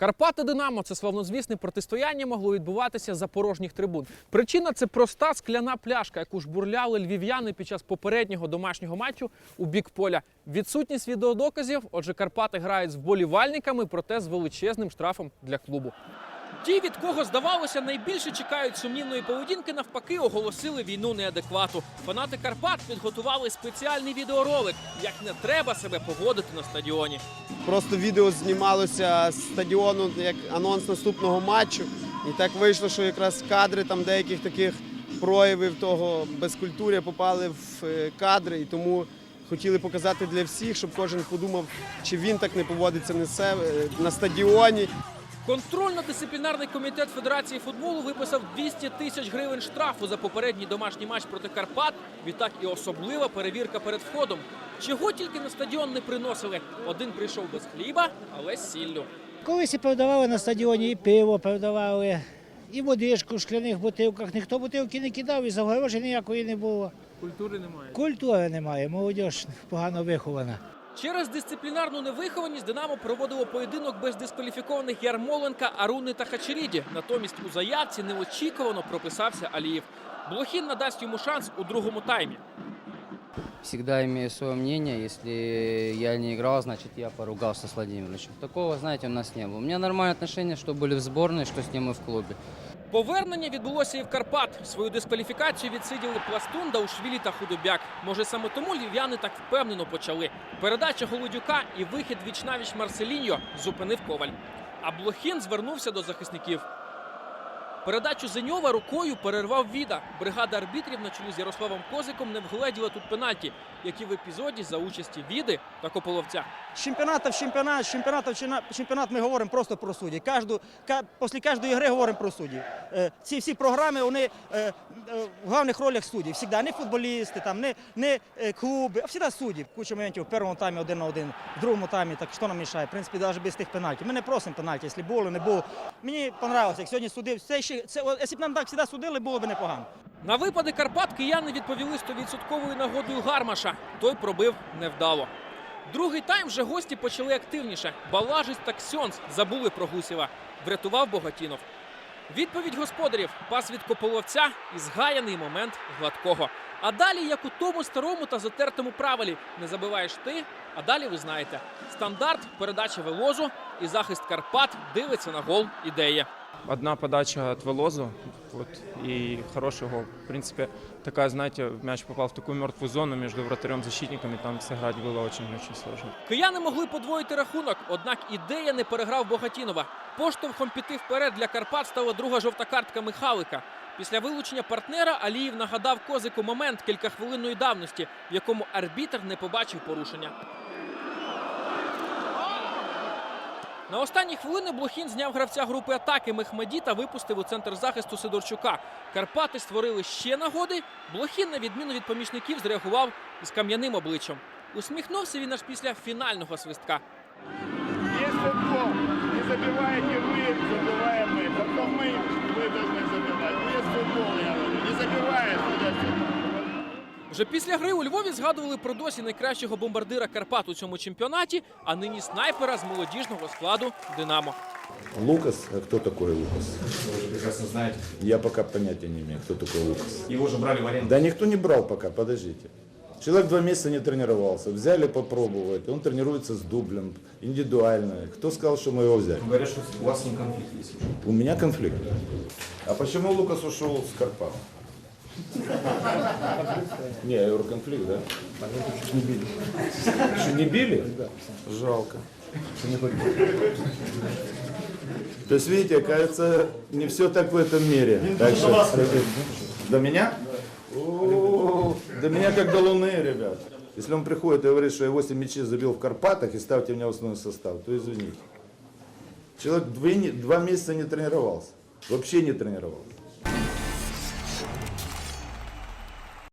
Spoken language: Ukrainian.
Карпати Динамо це славнозвісне протистояння могло відбуватися за порожніх трибун. Причина це проста скляна пляшка, яку жбурляли львів'яни під час попереднього домашнього матчу у бік поля. Відсутність відеодоказів. Отже, Карпати грають з вболівальниками, проте з величезним штрафом для клубу. Ті, від кого здавалося, найбільше чекають сумнівної поведінки, навпаки, оголосили війну неадеквату. Фанати Карпат підготували спеціальний відеоролик, як не треба себе поводити на стадіоні. Просто відео знімалося з стадіону як анонс наступного матчу. І так вийшло, що якраз кадри там деяких таких проявів того безкультуря попали в е, кадри. І тому хотіли показати для всіх, щоб кожен подумав, чи він так не поводиться на на стадіоні. Контрольно-дисциплінарний комітет Федерації футболу виписав 200 тисяч гривень штрафу за попередній домашній матч проти Карпат. Відтак і особлива перевірка перед входом. Чого тільки на стадіон не приносили. Один прийшов без хліба, але з сіллю. Колись і продавали на стадіоні і пиво продавали, і водичку в шкляних бутилках. Ніхто бутилки не кидав, і загорожі ніякої не було. Культури немає. Культури немає, молодь погано вихована. Через дисциплінарну невихованість Динамо проводило поєдинок без дискваліфікованих Ярмоленка, Аруни та Хачеріді. Натомість у заявці неочікувано прописався Алієв. Блохін надасть йому шанс у другому таймі. Всегда имею свое мнение. Если я не играл, значит я поругался с Владимировичем. Такого, знаете, у нас не было. У меня нормальные отношения, что были в сборной, что с ним и в клубе. Повернення відбулося і в Карпат. Свою дискваліфікацію відсиділи Пластун, Даушвілі та Худобяк. Може, саме тому львів'яни так впевнено почали. Передача Голодюка і вихід вічнавіч Марселіньо зупинив коваль. А Блохін звернувся до захисників. Передачу Зеньова рукою перервав Віда. Бригада арбітрів на чолі з Ярославом Козиком не вгледіла тут пенальті, які в епізоді за участі Віди та Кополовця. З в чемпіонат, з в чемпіонат, ми говоримо просто про судді. Кожну, ка, після кожної гри говоримо про судді. Е, ці всі програми вони е, е, в головних ролях судді. Всегда не футболісти, там, не, не е, клуби, а всегда судді. Куча моментів в першому таймі один на один, в другому таймі, так що нам мішає? В принципі, навіть без тих пенальтів. Ми не просимо пенальті, якщо було, не було. Мені понравилося, як сьогодні судив. Це ще, це, якщо б нам так завжди судили, було б непогано. На випади Карпат кияни відповіли 100% нагодою Гармаша. Той пробив невдало. Другий тайм вже гості почали активніше. Балажиць та Ксьонс забули про Гусєва. Врятував Богатінов. Відповідь господарів пас від Кополовця і згаяний момент гладкого. А далі, як у тому старому та затертому правилі, не забиваєш ти, а далі ви знаєте. Стандарт, передача Велозу і захист Карпат дивиться на гол ідея. Одна подача от Велозу, вот, и хороший. В принципе, такая, знаете, мяч попал в такую мертвую зону между вратарем и защитниками, там сыграть было очень-очень сложно. Кияни могли подвоїти рахунок, однак ідея не переграв Богатінова. Поштовхом піти вперед для Карпат стала друга жовта картка Михалика. Після вилучення партнера Аліїв нагадав козику момент кількахвилинної давності, в якому арбітр не побачив порушення. На останні хвилини Блохін зняв гравця групи атаки Мехмеді та випустив у центр захисту Сидорчука. Карпати створили ще нагоди. Блохін, на відміну від помічників, зреагував із кам'яним обличчям. Усміхнувся він аж після фінального свистка. Есть футбол. Не забиваете вы, забиваем мы. Потом мы, вы должны забивать. Ну, есть футбол, я говорю. Не забивает, туда вже після гри у Львові згадували про досі найкращого бомбардира Карпат у цьому чемпіонаті, а нині снайпера з молодіжного складу Динамо. Лукас? А кто такой Лукас? Вы же прекрасно знаете. Я пока понятия не имею, кто такой Лукас. Его же брали в аренду. Да никто не брал пока, подождите. Человек два месяца не тренировался. Взяли попробовать. Он тренируется с дублем, индивидуально. Кто сказал, что мы его взяли? Говорят, что у вас с ним конфликт есть уже. У меня конфликт. А почему Лукас ушел с Карпат? Не, я говорю, конфликт, да? Чуть не били. Что, не били? Жалко. То есть, видите, кажется, не все так в этом мире. Так что- До меня? О, До меня как до Луны, ребят. Если он приходит и говорит, что я 8 мячей забил в Карпатах и ставьте меня в основной состав, то извините. Человек два месяца не тренировался. Вообще не тренировался.